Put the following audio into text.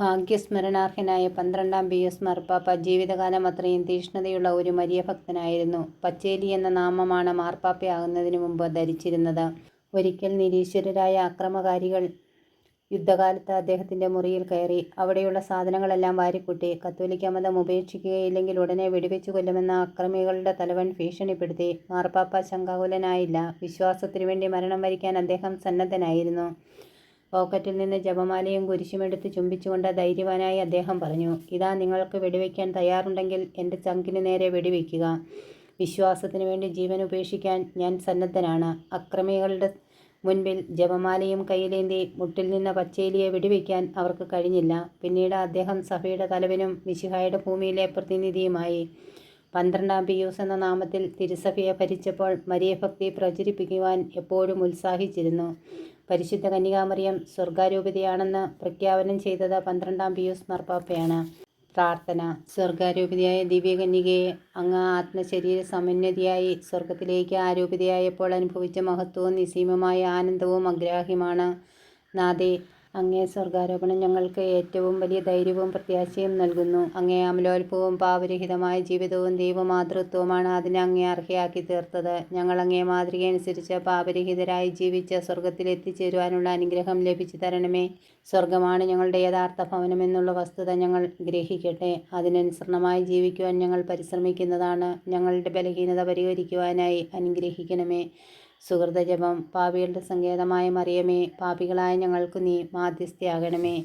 ഭാഗ്യസ്മരണാർഹനായ പന്ത്രണ്ടാം പിയൂസ് മാർപ്പാപ്പ ജീവിതകാലം അത്രയും തീഷ്ണതയുള്ള ഒരു മരിയഭക്തനായിരുന്നു. പച്ചേലി എന്ന നാമമാണ് മാർപ്പാപ്പയാകുന്നതിന് മുമ്പ് ധരിച്ചിരുന്നത്. ഒരിക്കൽ നിരീശ്വരരായ അക്രമകാരികൾ യുദ്ധകാലത്ത് അദ്ദേഹത്തിന്റെ മുറിയിൽ കയറി. അവിടെയുള്ള സാധനങ്ങളെല്ലാം വാരിക്കൂട്ടി. കത്തോലിക്ക മതം ഉപേക്ഷിക്കുകയില്ലെങ്കിൽ ഉടനെ വെടിവെച്ചു കൊല്ലുമെന്ന അക്രമികളുടെ തലവൻ ഭീഷണിപ്പെടുത്തി. മാർപ്പാപ്പ ശങ്കാകുലനായില്ല. വിശ്വാസത്തിനു വേണ്ടി മരണം വരിക്കാൻ അദ്ദേഹം സന്നദ്ധനായിരുന്നു. പോക്കറ്റിൽ നിന്ന് ജപമാലയും കുരിശുമെടുത്ത് ചുംബിച്ചുകൊണ്ട് ധൈര്യവാനായി അദ്ദേഹം പറഞ്ഞു, "ഇതാ നിങ്ങൾക്ക് വെടിവെക്കാൻ തയ്യാറുണ്ടെങ്കിൽ എന്റെ ചങ്കിന് നേരെ വെടിവെക്കുക. വിശ്വാസത്തിനുവേണ്ടി ജീവൻ ഉപേക്ഷിക്കാൻ ഞാൻ സന്നദ്ധനാണ്. " അക്രമികളുടെ മുൻപിൽ ജപമാലയും കയ്യിലേന്തി മുട്ടിൽ നിന്ന പച്ചേലിയെ വെടിവെക്കാൻ അവർക്ക് കഴിഞ്ഞില്ല. പിന്നീട് അദ്ദേഹം സഭയുടെ തലവനും മിശിഹായുടെ ഭൂമിയിലെ പ്രതിനിധിയുമായി. പന്ത്രണ്ടാം പിയൂസ് എന്ന നാമത്തിൽ തിരുസഭയെ ഭരിച്ചപ്പോൾ മരിയഭക്തി പ്രചരിപ്പിക്കുവാൻ എപ്പോഴും ഉത്സാഹിച്ചിരുന്നു. പരിശുദ്ധ കന്യകാമറിയം സ്വർഗാരൂപതയാണെന്ന് പ്രഖ്യാപനം ചെയ്തത് പന്ത്രണ്ടാം പിയൂസ് മാർപ്പാപ്പയാണ്. പ്രാർത്ഥന സ്വർഗാരൂപതയായ ദിവ്യകന്യകയെ അങ്ങ് ആത്മശരീര സമന്വതിയായി സ്വർഗത്തിലേക്ക് ആരോപിതയായപ്പോൾ അനുഭവിച്ച മഹത്വവും നിസീമമായ ആനന്ദവും അഗ്രാഹ്യമാണ്. നാഥേ, അങ്ങേ സ്വർഗാരോപണം ഞങ്ങൾക്ക് ഏറ്റവും വലിയ ധൈര്യവും പ്രത്യാശയും നൽകുന്നു. അങ്ങേ അമലോത്ഭവവും പാവരഹിതമായ ജീവിതവും ദൈവമാതൃത്വവുമാണ് അതിനെ അങ്ങേ അർഹയാക്കി തീർത്തത്. ഞങ്ങൾ അങ്ങേ മാതൃകയനുസരിച്ച് പാപരഹിതരായി ജീവിച്ച് സ്വർഗത്തിൽ എത്തിച്ചേരുവാനുള്ള അനുഗ്രഹം ലഭിച്ചു തരണമേ. സ്വർഗമാണ് ഞങ്ങളുടെ യഥാർത്ഥ ഭവനമെന്നുള്ള വസ്തുത ഞങ്ങൾ ഗ്രഹിക്കട്ടെ. അതിനനുസരണമായി ജീവിക്കുവാൻ ഞങ്ങൾ പരിശ്രമിക്കുന്നതാണ്. ഞങ്ങളുടെ ബലഹീനത പരിഹരിക്കുവാനായി അനുഗ്രഹിക്കണമേ. സുകൃതജപം പാപികളുടെ സങ്കേതമായ മറിയമേ, പാപികളായ ഞങ്ങൾക്കു നീ മാദ്ധ്യസ്ഥയാകണമേ.